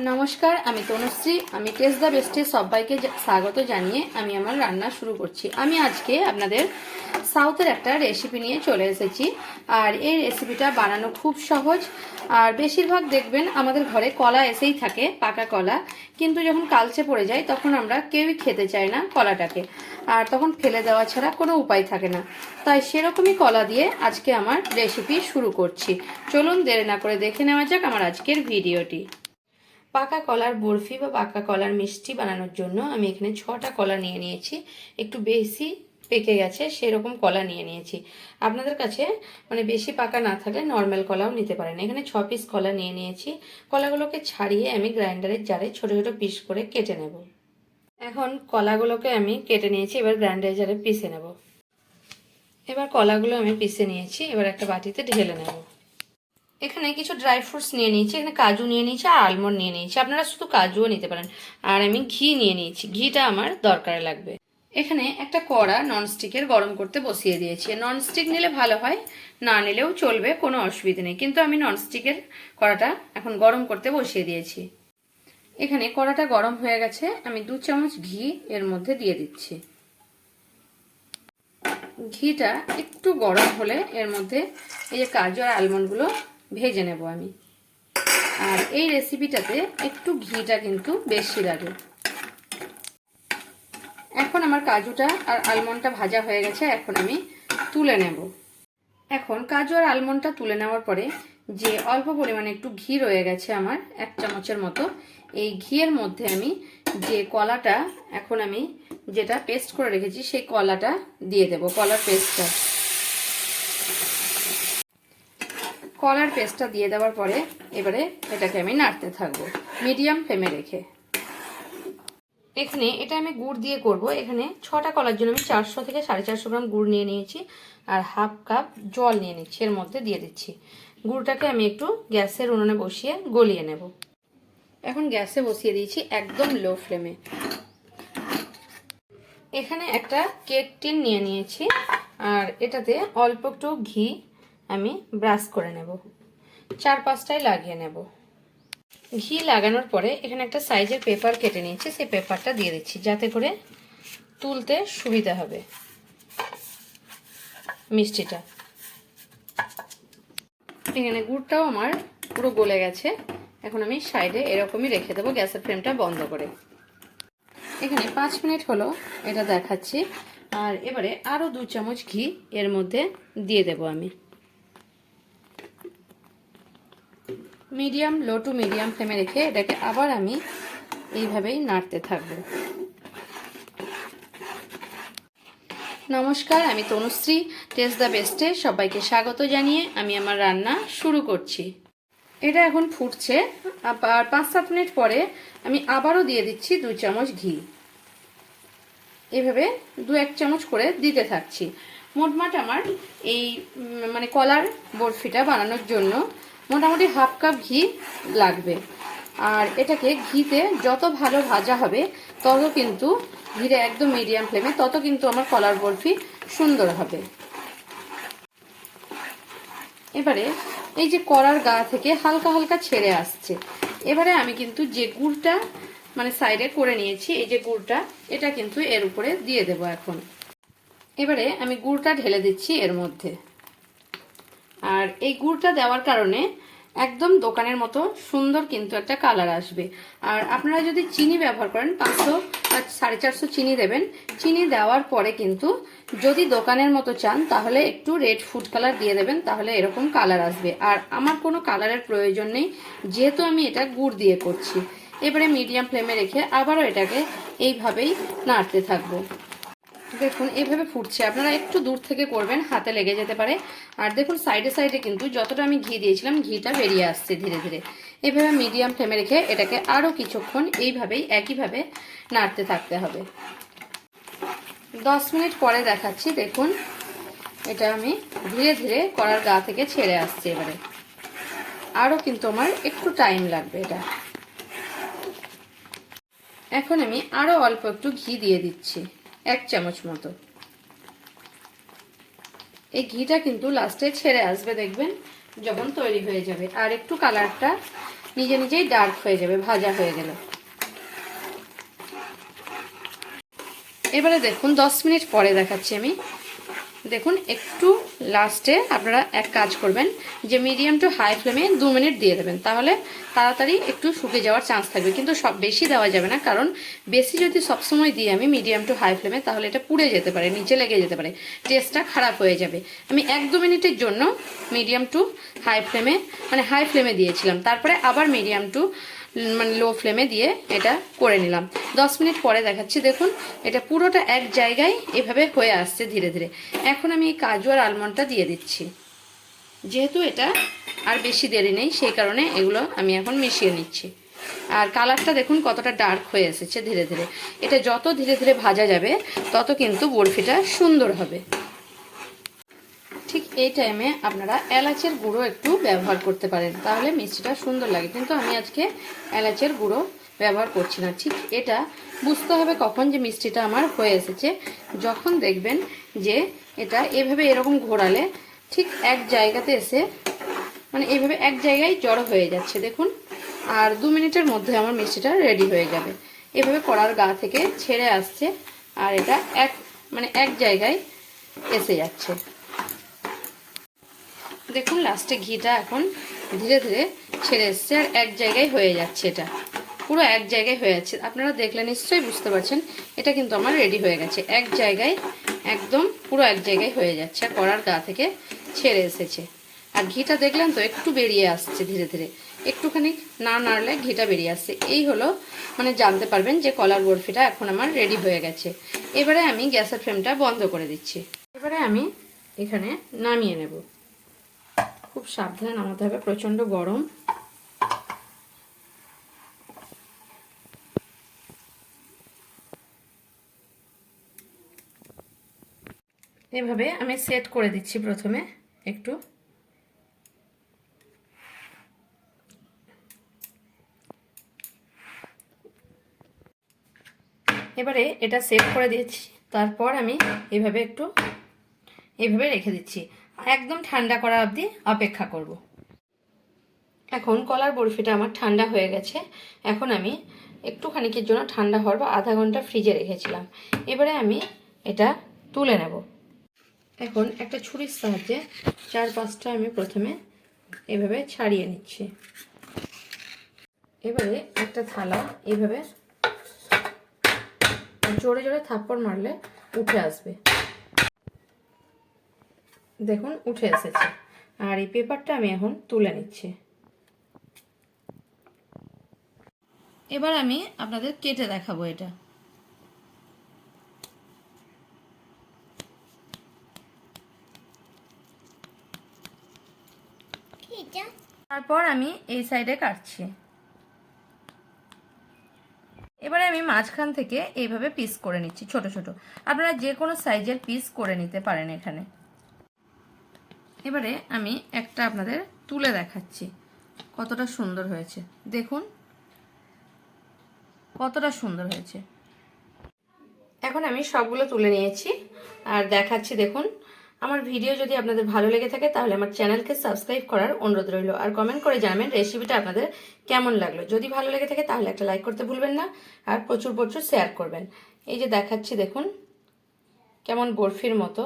নমস্কার, আমি তনুশ্রী। আমি টেস্ট দ্য বেস্টে সবাইকে স্বাগত জানিয়ে আমি আমার রান্না শুরু করছি। আমি আজকে আপনাদের সাউথের একটা রেসিপি নিয়ে চলে এসেছি। আর এই রেসিপিটা বানানো খুব সহজ। আর বেশিরভাগ দেখবেন আমাদের ঘরে কলা এসেই থাকে, পাকা কলা। কিন্তু যখন কালচে পড়ে যায়, তখন আমরা কেউই খেতে চাই না কলাটাকে। আর তখন ফেলে দেওয়া ছাড়া কোনো উপায় থাকে না। তাই সেরকমই কলা দিয়ে আজকে আমার রেসিপি শুরু করছি। চলুন দেরি না করে দেখে নেওয়া যাক আমার আজকের ভিডিওটি। পাকা কলার বরফি বা পাকা কলার মিষ্টি বানানোর জন্য আমি এখানে ছটা কলা নিয়ে নিয়েছি। একটু বেশি পেকে গেছে, সেরকম কলা নিয়ে নিয়েছি। আপনাদের কাছে মানে বেশি পাকা না থাকলে নর্মাল কলাও নিতে পারেন। এখানে ছ পিস কলা নিয়ে নিয়েছি। কলাগুলোকে ছাড়িয়ে আমি গ্রাইন্ডারের জারে ছোট ছোট পিস করে কেটে নেব। এখন কলাগুলোকে আমি কেটে নিয়েছি, এবার গ্রাইন্ডারের জারে পিষে নেব। এবার কলাগুলো আমি পিষে নিয়েছি, এবার একটা বাটিতে ঢেলে নেব। এখানে কিছু ড্রাই ফ্রুটস নিয়ে নিয়েছি, এখানে কাজু নিয়ে নিয়েছি আর আলমন্ড নিয়ে নিয়েছি। আপনারা শুধু কাজুও নিতে পারেন। আর আমি ঘি নিয়ে নিয়েছি। ঘিটা আমার দরকারে লাগবে। এখানে একটা কড়া ননস্টিকের গরম করতে বসিয়ে দিয়েছি। ননস্টিক নিলে ভালো হয়, না নিলেও চলবে, কোনো অসুবিধা নেই। কিন্তু আমি ননস্টিকের কড়াটা এখন গরম করতে বসিয়ে দিয়েছি। এখানে কড়াটা গরম হয়ে গেছে। আমি দু চামচ ঘি এর মধ্যে দিয়ে দিচ্ছি। ঘিটা একটু গরম হলে এর মধ্যে এই যে কাজু আর আলমন্ডগুলো ভেজে নেব আমি। আর এই রেসিপিটাতে একটু ঘিটা কিন্তু বেশি লাগে। এখন আমার কাজুটা আর আলমন্ডটা ভাজা হয়ে গেছে, এখন আমি তুলে নেব। এখন কাজু আর আলমন্ডটা তুলে নেওয়ার পরে যে অল্প পরিমাণে একটু ঘি রয়ে গেছে আমার, এক চামচের মতো, এই ঘিয়ের মধ্যে আমি যে কলাটা এখন আমি যেটা পেস্ট করে রেখেছি, সেই কলাটা দিয়ে দেব, কলার পেস্টটা কলার পেস্টটা দিয়ে দেওয়ার পরে এবারে এটাকে আমি নাড়তে থাকব। মিডিয়াম ফ্লেমে রেখে। এখানে এটা আমি গুড় দিয়ে করব। এখানে ছটা কলার জন্য আমি চারশো থেকে সাড়ে চারশো গ্রাম গুড় নিয়ে নিয়েছি আর হাফ কাপ জল নিয়ে নিচ্ছি। এর মধ্যে দিয়ে দিচ্ছি। গুড়টাকে আমি একটু গ্যাসের উনুনে বসিয়ে গলিয়ে নেব। এখন গ্যাসে বসিয়ে দিয়েছি একদম লো ফ্লেমে। এখানে একটা কেক টিন নিয়ে নিয়েছি। আর এটাতে অল্প একটু ঘি আমি ব্রাশ করে নেব। চার পাঁচটায় লাগিয়ে নেব। ঘি লাগানোর পরে এখানে একটা সাইজের পেপার কেটে নিয়েছি, সেই পেপারটা দিয়ে দিচ্ছি, যাতে করে তুলতে সুবিধা হবে মিষ্টিটা। এখানে গুড়টাও আমার পুরো গলে গেছে। এখন আমি সাইডে এরকমই রেখে দেবো, গ্যাসের ফ্লেমটা বন্ধ করে। এখানে পাঁচ মিনিট হলো এটা দেখাচ্ছি। আর এবারে আরও দু চামচ ঘি এর মধ্যে দিয়ে দেব আমি। মিডিয়াম লো টু মিডিয়াম ফ্লেমে রেখে এটাকে আবার আমি এইভাবেই নাড়তে থাকব। নমস্কার, আমি তনুশ্রী টেস্ট দ্য বেস্টে সবাইকে স্বাগত জানিয়ে আমি আমার রান্না শুরু করছি। এটা এখন ফুটছে আর পাঁচ সাত মিনিট পরে আমি আবারও দিয়ে দিচ্ছি দু চামচ ঘি। এভাবে দু এক চামচ করে দিতে থাকছি। মোটমাট আমার এই মানে কলার বরফিটা বানানোর জন্য মোটামুটি হাফ কাপ ঘি লাগবে। আর এটাকে ঘিতে যত ভালো ভাজা হবে, তত কিন্তু ঘিরে একদম মিডিয়াম ফ্লেমে তত কিন্তু আমার কলার বরফি সুন্দর হবে। এবারে এই যে কড়ার গা থেকে হালকা হালকা ছেড়ে আসছে। এবারে আমি কিন্তু যে গুড়টা মানে সাইডে করে নিয়েছি, এই যে গুড়টা, এটা কিন্তু এর উপরে দিয়ে দেব এখন। এবারে আমি গুড়টা ঢেলে দিচ্ছি এর মধ্যে। আর এই গুড়টা দেওয়ার কারণে একদম দোকানের মতো সুন্দর কিন্তু একটা কালার আসবে। আর আপনারা যদি চিনি ব্যবহার করেন, পাঁচশো বা সাড়ে চারশো চিনি দেবেন। চিনি দেওয়ার পরে কিন্তু যদি দোকানের মতো চান, তাহলে একটু রেড ফুড কালার দিয়ে দেবেন, তাহলে এরকম কালার আসবে। আর আমার কোনো কালারের প্রয়োজন নেই, যেহেতু আমি এটা গুড় দিয়ে করছি। এবারে মিডিয়াম ফ্লেমে রেখে আবারও এটাকে এইভাবেই নাড়তে থাকব। দেখুন এইভাবে ফুটছে। আপনারা একটু দূর থেকে করবেন, হাতে লেগে যেতে পারে। আর দেখুন, সাইডে সাইডে কিন্তু যতটা আমি ঘি দিয়েছিলাম, ঘিটা বেরিয়ে আসছে ধীরে ধীরে। এভাবে মিডিয়াম ফ্লেমে রেখে এটাকে আরও কিছুক্ষণ এইভাবেই, একইভাবে নাড়তে থাকতে হবে। দশ মিনিট পরে দেখাচ্ছি, দেখুন। এটা আমি ধীরে ধীরে করার গা থেকে ছেড়ে আসছে এবারে। আরও কিন্তু আমার একটু টাইম লাগবে এটা। এখন আমি আরও অল্প একটু ঘি দিয়ে দিচ্ছি। এক চামচ মতো। এই ঘিটা কিন্তু লাস্টে ছেড়ে আসবে, দেখবেন, যখন তৈরি হয়ে যাবে। আর একটু কালারটা নিজে নিজেই ডার্ক হয়ে যাবে, ভাজা হয়ে গেল। এবারে দেখুন, দশ মিনিট পরে দেখাচ্ছি আমি। দেখুন, একটু লাস্টে আপনারা এক কাজ করবেন, যে মিডিয়াম টু হাই ফ্লেমে দু মিনিট দিয়ে দেবেন। তাহলে তাড়াতাড়ি একটু শুকিয়ে যাওয়ার চান্স থাকবে। কিন্তু সব বেশি দেওয়া যাবে না, কারণ বেশি যদি সবসময় দিই আমি মিডিয়াম টু হাই ফ্লেমে তাহলে এটা পুড়ে যেতে পারে, নিচে লেগে যেতে পারে টেস্টটা খারাপ হয়ে যাবে। আমি এক দু মিনিটের জন্য মিডিয়াম টু হাই ফ্লেমে মানে হাই ফ্লেমে দিয়েছিলাম। তারপরে আবার মিডিয়াম টু মানে লো ফ্লেমে দিয়ে এটা করে নিলাম। দশ মিনিট পরে দেখাচ্ছি, দেখুন, এটা পুরোটা এক জায়গায় এভাবে হয়ে আসছে ধীরে ধীরে। এখন আমি এই কাজু আর আলমন্ডটা দিয়ে দিচ্ছি। যেহেতু এটা আর বেশি দেরি নেই, সেই কারণে এগুলো আমি এখন মিশিয়ে নিচ্ছি। আর কালারটা দেখুন, কতটা ডার্ক হয়ে এসেছে ধীরে ধীরে। এটা যত ধীরে ধীরে ভাজা যাবে, তত কিন্তু বরফিটা সুন্দর হবে। ঠিক এই টাইমে আপনারা এলাচের গুঁড়ো একটু ব্যবহার করতে পারেন। তাহলে মিষ্টিটা সুন্দর লাগে। কিন্তু আমি আজকে এলাচের গুঁড়ো ব্যবহার করছি না। ঠিক এটা বুঝতে হবে কখন যে মিষ্টিটা আমার হয়ে এসেছে। যখন দেখবেন যে এটা এভাবে এরকম ঘোরালে ঠিক এক জায়গাতে এসে মানে এইভাবে এক জায়গায় জড়ো হয়ে যাচ্ছে, দেখুন। আর দু মিনিটের মধ্যে আমার মিষ্টিটা রেডি হয়ে যাবে। এভাবে কড়ার গা থেকে ছেড়ে আসছে আর এটা এক মানে এক জায়গায় এসে যাচ্ছে। দেখুন লাস্টে ঘিটা এখন ধীরে ধীরে ছেড়ে এসছে আর এক জায়গায় হয়ে যাচ্ছে এটা। পুরো এক জায়গায় হয়ে যাচ্ছে। আপনারা দেখলে নিশ্চয়ই বুঝতে পারছেন, এটা কিন্তু আমার রেডি হয়ে গেছে। এক জায়গায়, একদম পুরো এক জায়গায় হয়ে যাচ্ছে আর কড়ার গা থেকে ছেড়ে এসেছে। আর ঘিটা দেখলেন তো, একটু বেরিয়ে আসছে ধীরে ধীরে। একটুখানি না নাড়লে ঘিটা বেরিয়ে আসছে। এই হলো মানে জানতে পারবেন যে কলার বরফিটা এখন আমার রেডি হয়ে গেছে। এবারে আমি গ্যাসের ফ্লেমটা বন্ধ করে দিচ্ছি। এবারে আমি এখানে নামিয়ে নেব। খুব সাবধানে নামাতে হবে, প্রচণ্ড গরম। এভাবে আমি সেট করে দিচ্ছি প্রথমে একটু। এবারে এটা সেট করে দিয়েছি, তারপর আমি এভাবে একটু এভাবে রেখে দিচ্ছি। একদম ঠান্ডা করা অবধি অপেক্ষা করব। এখন কলার বরফিটা আমার ঠান্ডা হয়ে গেছে। এখন আমি একটু খানিকের জন্য ঠান্ডা হওয়ার বা আধা ঘণ্টা ফ্রিজে রেখেছিলাম। এবারে আমি এটা তুলে নেব। এখন একটা ছুরির সাহায্যে চার পাঁচটা আমি প্রথমে এভাবে ছাড়িয়ে নিচ্ছি। এবারে একটা থালা এভাবে জোরে জোরে থাপ্পড় মারলে উঠে আসবে। দেখুন উঠে এসেছে। আর এই পেপারটা আমি এখন তুলে নিচ্ছি। এবার আমি আপনাদের কেটে দেখাবো এটা। তারপর আমি এই সাইডে কাটছি। এবারে আমি মাঝখান থেকে এইভাবে পিস করে নিচ্ছি ছোট ছোট। আপনারা যে কোনো সাইজের পিস করে নিতে পারেন এখানে। এবারে আমি একটা আপনাদের তুলে দেখাচ্ছি। কতটা সুন্দর হয়েছে। দেখুন। কতটা সুন্দর হয়েছে। এখন আমি সবগুলো তুলে নিয়েছি। আর দেখাচ্ছি, দেখুন। আমার ভিডিও যদি আপনাদের ভালো লেগে থাকে, তাহলে আমার চ্যানেলকে সাবস্ক্রাইব করার অনুরোধ রইল। আর কমেন্ট করে জানাবেন রেসিপিটা আপনাদের কেমন লাগল। যদি ভালো লেগে থাকে, তাহলে একটা লাইক করতে ভুলবেন না। আর প্রচুর প্রচুর শেয়ার করবেন। এই যে দেখাচ্ছি, দেখুন। কেমন বরফির মতো।